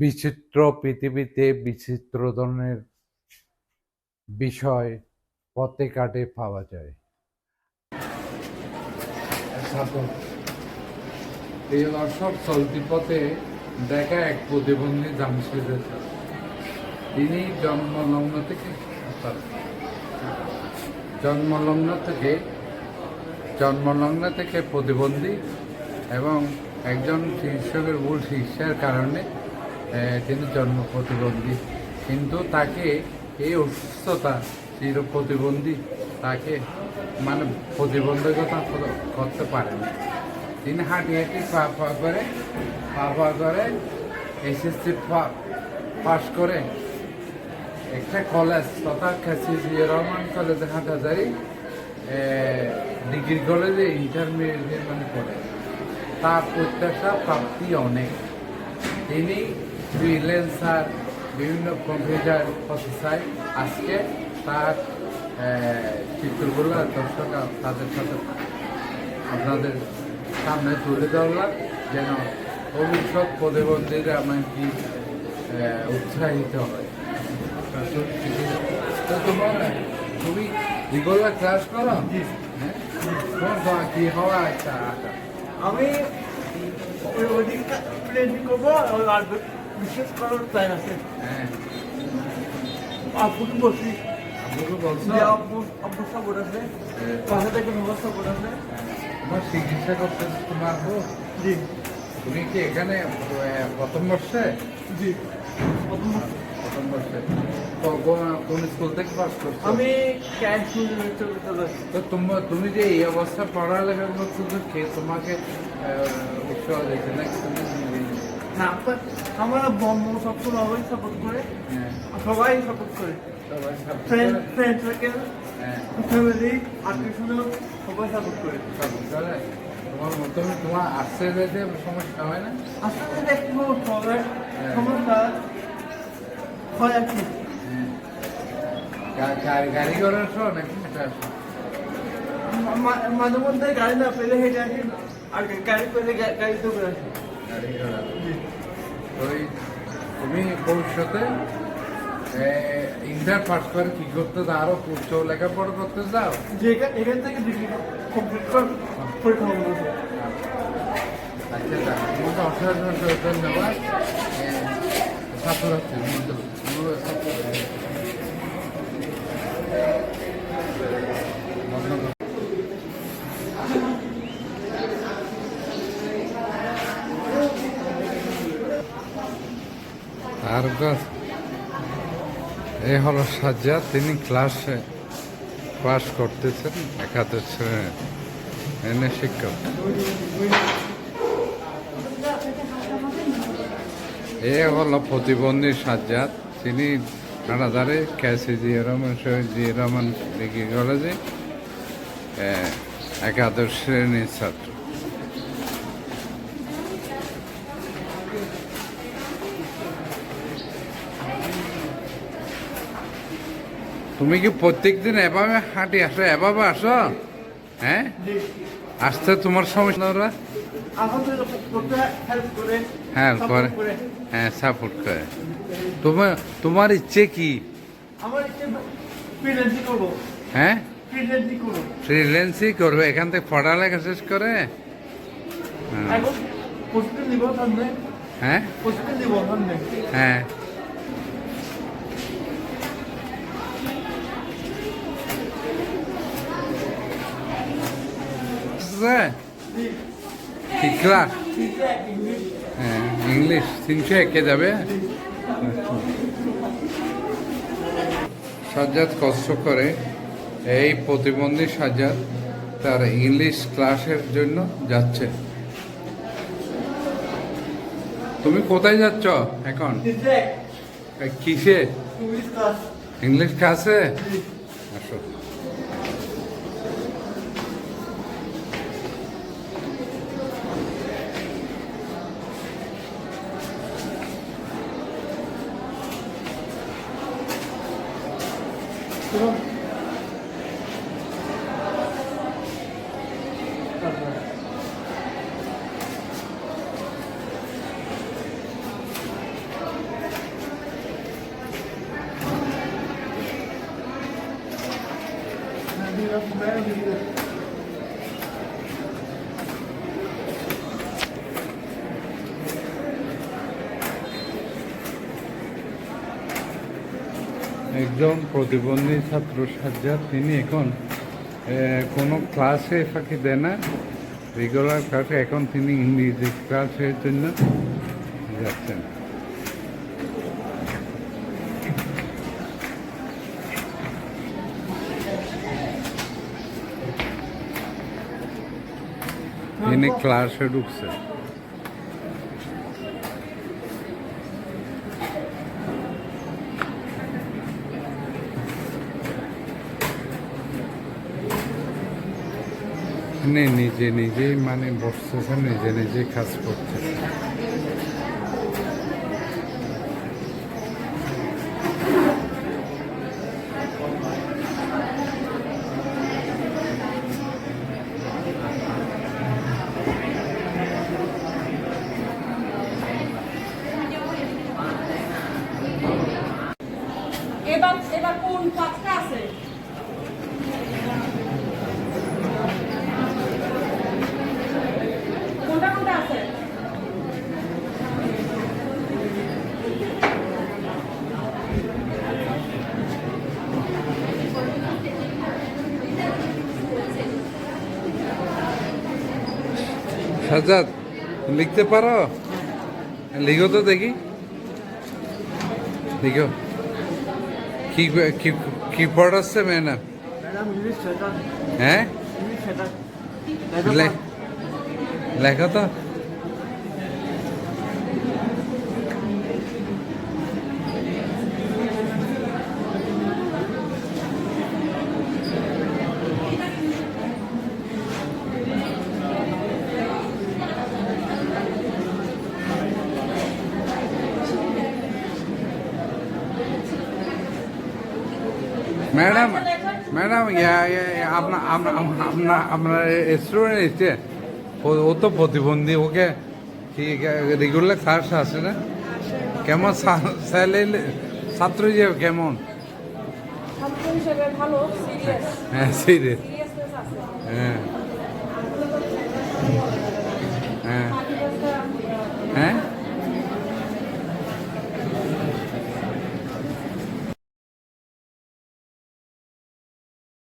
বিচিত্র পৃথিবীতে বিচিত্র ধরনের বিষয় পথে কাটে পাওয়া যায়। এই দর্শক চলতি পথে দেখা এক প্রতিবন্ধী জামশেদের তিনি জন্মলগ্ন থেকে জন্মলগ্ন থেকে জন্মলগ্ন থেকে প্রতিবন্ধী এবং একজন চিকিৎসকের ভুল চিকিৎসার কারণে তিনি জন্ম প্রতিবন্ধী। কিন্তু তাকে এই অসুস্থতা চির প্রতিবন্ধী তাকে মানে প্রতিবন্ধকতা কর- করতে পারেনি তিনি হাঁটি হাঁটি পা পা করে, পা পা করে এসএসসি পাস করে একটা কলেজ তথা কাছে জিয়া রহমান কলেজে হাটাজারি ডিগ্রি কলেজে ইন্টারমিডিয়েট মানে পড়ে। তার প্রত্যাশা, প্রাপ্তি অনেক। তিনি ফ্রিল্যান্সার বিভিন্ন কম্পিউটার অফিসার আজকে তার চিত্রগুলো দর্শক তাদের সাথে আপনাদের সামনে তুলে ধরলাম যেন ভবিষ্যৎ প্রতিবন্ধীরা আহ, উৎসাহিত হয়। তো তোমার তুমি রেগুলার ক্লাস করো? হ্যাঁ? কি হওয়া একটা আমি ওই ওইদিকে প্লেনিং করব আর বিশেষ করার প্ল্যান আছে হ্যাঁ। আপুকে আপনাকে বলছো যে আপু আপুর সাপোর্ট আছে। পাশে থেকে মোবাইল সাপোর্ট আছে? তোমার চিকিৎসা করতে তোমার? জি। তুমি কি এখানে প্রথম বর্ষে? জি। প্রথম প্রথম বর্ষে। কোন- স্কুল থেকে পাস করছ? আমি ক্যাশ তো তুমি তুমি যে এই অবস্থা পড়ালেখা করছ তো কে তোমাকে উৎসাহ দিয়েছে নাকি তুমি? না আপনার বম্ব সবসময় সবাই সাপোর্ট করে। হ্যাঁ। সবাই সাপোর্ট করে। ফ্রেন্ড ফ্রেন্ড সার্কেল ফ্যামিলি আত্মীয় স্বজন সবাই সাপোর্ট করে। সাপোর্ট করে। তোমার মতো তোমার আসছে যেতে সমস্যা হয় না? আসলে একটু সবাই সমস্যা হয় আর কি। হ্যাঁ। গাড়ি গাড়ি করে আসো নাকি মাঝে মধ্যে গাড়ি না পেলে হেঁটে আসি আর গাড়ি পেলে করে গাড়ি করে আসো। তো তুমি ভবিষ্যতে ইন্টার পাস করে কি করতে চাও আরও উচ্চ লেখাপড়া করতে চাও যে এখান- থেকে ডিগ্রি কমপ্লিট কর পরীক্ষা আচ্ছা আচ্ছা তোমাকে অসংখ্য অসংখ্য ধন্যবাদ ছাত্রছাত্রী ছাত্র- আর এই হলো সাজ্জা তিনি ক্লাসে ক্লাস করতেছেন, একাদশ শ্রেণির এনে শিক্ষক। এ হলো প্রতিবন্ধী সাজ্জাদ, তিনি কানাদারে ক্যাসি জিয়া রহমান শহীদ জিয়া রহমান ডিগ্রি কলেজে একাদশ শ্রেণির ছাত্র। তুমি কি প্রত্যেকদিন এভাবে হাঁটি আসো এভাবে আসো? হ্যাঁ? আসতে তোমার সমস্যা ওরা? হ্যাঁ করে। হ্যাঁ সাপোর্ট করে। তোমার তোমার ইচ্ছে কি? হ্যাঁ? ফ্রিল্যান্সিং করবে এখান থেকে পড়ালেখা শেষ করে? হ্যাঁ। সামনে হ্যাঁ। হ্যাঁ ক্লাস ইংলিশ হ্যাঁ ইংলিশ তিনশো একে যাবে? সাজ্জাদ কষ্ট করে এই প্রতিবন্ধী সাজ্জাদ তার ইংলিশ ক্লাসের জন্য যাচ্ছে। তুমি কোথায় যাচ্ছ এখন? কিসে? ইংলিশ ক্লাস ইংলিশ ক্লাসে জি আসো চলো একজন প্রতিবন্ধী ছাত্র সাজ্জাদ তিনি এখন কোনো ক্লাসে ফাঁকি দেয় না। রেগুলার ক্লাসে এখন তিনি ইংরেজি ক্লাসের জন্য যাচ্ছেন। তিনি ক্লাসে ঢুকছে। নিজে নিজেই মানে বসতেছে নিজে নিজেই কাজ করতেছে। সাজাদ লিখতে পারো? লিখো তো দেখি। লিখো। কি কি পড়াচ্ছে ম্যাডাম হ্যাঁ? লেখো তো। আপনার আপনার স্টুডেন্ট এসছে। ও তো প্রতিবন্ধী ওকে ঠিক রেগুলার ক্লাস আসে না? কেমন স্যালারি ছাত্র যে কেমন? হ্যাঁ সিরিয়াস হ্যাঁ। হ্যাঁ। হ্যাঁ?